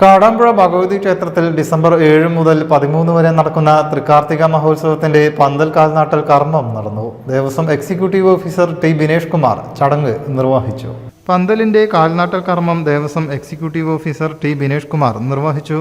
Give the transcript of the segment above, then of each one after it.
കാടാമ്പുഴ ഭഗവതി ക്ഷേത്രത്തിൽ ഡിസംബർ ഏഴ് മുതൽ പതിമൂന്ന് വരെ നടക്കുന്ന തൃക്കാർത്തിക മഹോത്സവത്തിന്റെ പന്തൽ കാൽനാട്ടൽ കർമ്മം നടന്നു. Devaswom executive officer T Binesh Kumar ചടങ്ങ് നിർവഹിച്ചു. പന്തലിന്റെ കാൽനാട്ടൽ കർമ്മം Devaswom executive officer T Binesh Kumar നിർവഹിച്ചു.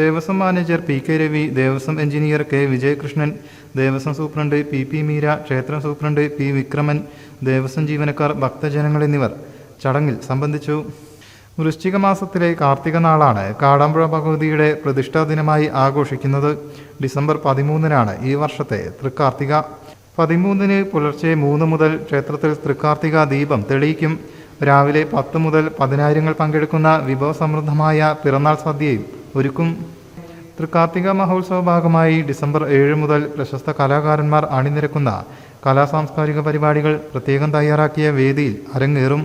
Devaswom manager P K Ravi Devaswom engineer K Vijayakrishnan Devaswom superintendent P P Meera ക്ഷേത്രം സൂപ്രണ്ട് പി വിക്രമൻ ദേവസ്വം ജീവനക്കാർ ഭക്തജനങ്ങൾ എന്നിവർ ചടങ്ങിൽ സംബന്ധിച്ചു. വൃശ്ചിക മാസത്തിലെ കാർത്തിക നാളാണ് കാടാമ്പുഴ ഭഗവതിയുടെ പ്രതിഷ്ഠാ ദിനമായി ആഘോഷിക്കുന്നത്. ഡിസംബർ പതിമൂന്നിനാണ് ഈ വർഷത്തെ തൃക്കാർത്തിക. പതിമൂന്നിന് പുലർച്ചെ മൂന്ന് മുതൽ ക്ഷേത്രത്തിൽ തൃക്കാർത്തിക ദീപം തെളിയിക്കും. രാവിലെ പത്ത് മുതൽ പതിനായിരങ്ങൾ പങ്കെടുക്കുന്ന വിഭവസമൃദ്ധമായ പിറന്നാൾ സദ്യയും ഒരുക്കും. തൃക്കാർത്തിക മഹോത്സവ ഭാഗമായി ഡിസംബർ ഏഴ് മുതൽ പ്രശസ്ത കലാകാരന്മാർ അണിനിരക്കുന്ന കലാ സാംസ്കാരിക പരിപാടികൾ പ്രത്യേകം തയ്യാറാക്കിയ വേദിയിൽ അരങ്ങേറും.